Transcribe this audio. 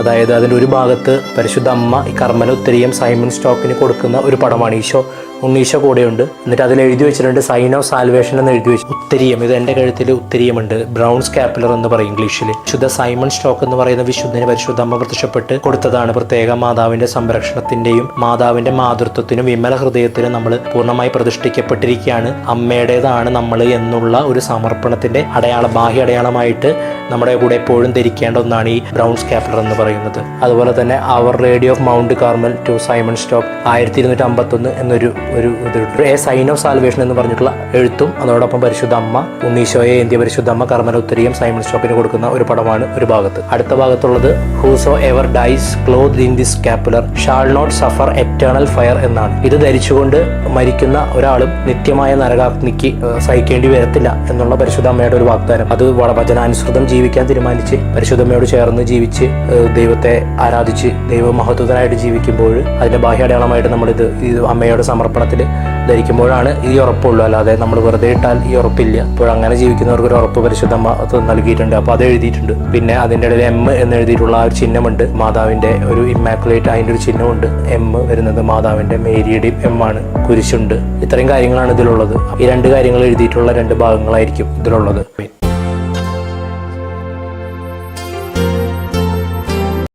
അതായത് അതിന്റെ ഒരു ഭാഗത്ത് പരിശുദ്ധ അമ്മ ഈ കർമ്മന ഉത്തരീയം സൈമൺ സ്റ്റോക്കിന് കൊടുക്കുന്ന ഒരു പടമാണ് ഈശോ. ഉണ്ണീശോ കൂടെയുണ്ട്. എന്നിട്ട് അതിൽ എഴുതി വെച്ചിട്ടുണ്ട് സൈൻ ഓഫ് സാൽവേഷൻ എന്ന് എഴുതി വെച്ചു. ഉത്തരീയം ഇത് എന്റെ കഴുത്തിൽ ഉത്തരീയമുണ്ട്. ബ്രൗൺ സ്കാപ്പുലർ എന്ന് പറയും ഇംഗ്ലീഷിൽ വിശുദ്ധ സൈമൺ സ്റ്റോക്ക് എന്ന് പറയുന്ന വിശുദ്ധന് പരിശുദ്ധ അമ്മ പ്രത്യക്ഷപ്പെട്ട് കൊടുത്തതാണ് പ്രത്യേക മാതാവിന്റെ സംരക്ഷണത്തിന്റെയും മാതാവിന്റെ മാതൃത്വത്തിനും വിമല ഹൃദയത്തിനും നമ്മൾ പൂർണമായി പ്രതിഷ്ഠിക്കപ്പെട്ടിരിക്കുകയാണ്. അമ്മയുടേതാണ് നമ്മൾ എന്നുള്ള ഒരു സമർപ്പണത്തിന്റെ അടയാള ബാഹ്യ അടയാളമായിട്ട് നമ്മുടെ കൂടെ എപ്പോഴും ധരിക്കേണ്ട ഒന്നാണ് ഈ ബ്രൗൺ സ്കാഫ്ലർ എന്ന് പറയുന്നത്. അതുപോലെ തന്നെ അവർ radio of Mount Carmel to Simon Stock ആയിരത്തി ഇരുന്നൂറ്റി അമ്പത്തൊന്ന് എന്നൊരു ഒരു എ സൈൻ ഓഫ് സാൽവേഷൻ എന്ന് പറഞ്ഞിട്ടുള്ള എഴുത്തും അതോടൊപ്പം പരിശുദ്ധ അമ്മ ഉണ്ണീശോയെ ഇന്ത്യ പരിശുദ്ധ അമ്മ കർമ്മല ഉത്തരിയും സൈമൺ സ്റ്റോക്കിന് കൊടുക്കുന്ന ഒരു പടമാണ് ഒരു ഭാഗത്ത്. അടുത്ത ഭാഗത്തുള്ളത് whosoever dies clothed in this scapular shall not suffer eternal fire എന്നാണ്. ഇത് ധരിച്ചുകൊണ്ട് മരിക്കുന്ന ഒരാളും നിത്യമായ നരകാഗ്നിക്ക് സഹിക്കേണ്ടി വരത്തില്ല എന്നുള്ള പരിശുദ്ധ അമ്മയുടെ ഒരു വാഗ്ദാനം. അത് വള വചനാനുസൃതം ജീവിക്കാൻ തീരുമാനിച്ച് പരിശുദ്ധമ്മയോട് ചേർന്ന് ജീവിച്ച് ദൈവത്തെ ആരാധിച്ച് ദൈവമഹത്വത്തിനായിട്ട് ജീവിക്കുമ്പോൾ അതിന്റെ ബാഹ്യാടയാളമായിട്ട് നമ്മളിത് ഈ അമ്മയുടെ സമർപ്പണത്തിൽ ധരിക്കുമ്പോഴാണ് ഈ ഉറപ്പുള്ളൂ. അല്ലാതെ നമ്മൾ വെറുതെ ഇട്ടാൽ ഈ ഉറപ്പില്ല. അപ്പോൾ അങ്ങനെ ജീവിക്കുന്നവർക്ക് ഒരു ഉറപ്പ് പരിശുദ്ധമ്മ നൽകിയിട്ടുണ്ട്. അപ്പോൾ അത് എഴുതിയിട്ടുണ്ട്. പിന്നെ അതിന്റെ ഇടയിൽ എം എന്ന് എഴുതിയിട്ടുള്ള ആ ഒരു ചിഹ്നമുണ്ട്. മാതാവിന്റെ ഒരു ഇമ്മാക്കുലേറ്റ് അതിന്റെ ഒരു ചിഹ്നമുണ്ട്. എം വരുന്നത് മാതാവിന്റെ മേരിയുടെയും എം ആണ്. കുരിശുണ്ട്. ഇത്രയും കാര്യങ്ങളാണ് ഇതിലുള്ളത്. ഈ രണ്ട് കാര്യങ്ങൾ എഴുതിയിട്ടുള്ള രണ്ട് ഭാഗങ്ങളായിരിക്കും ഇതിലുള്ളത്.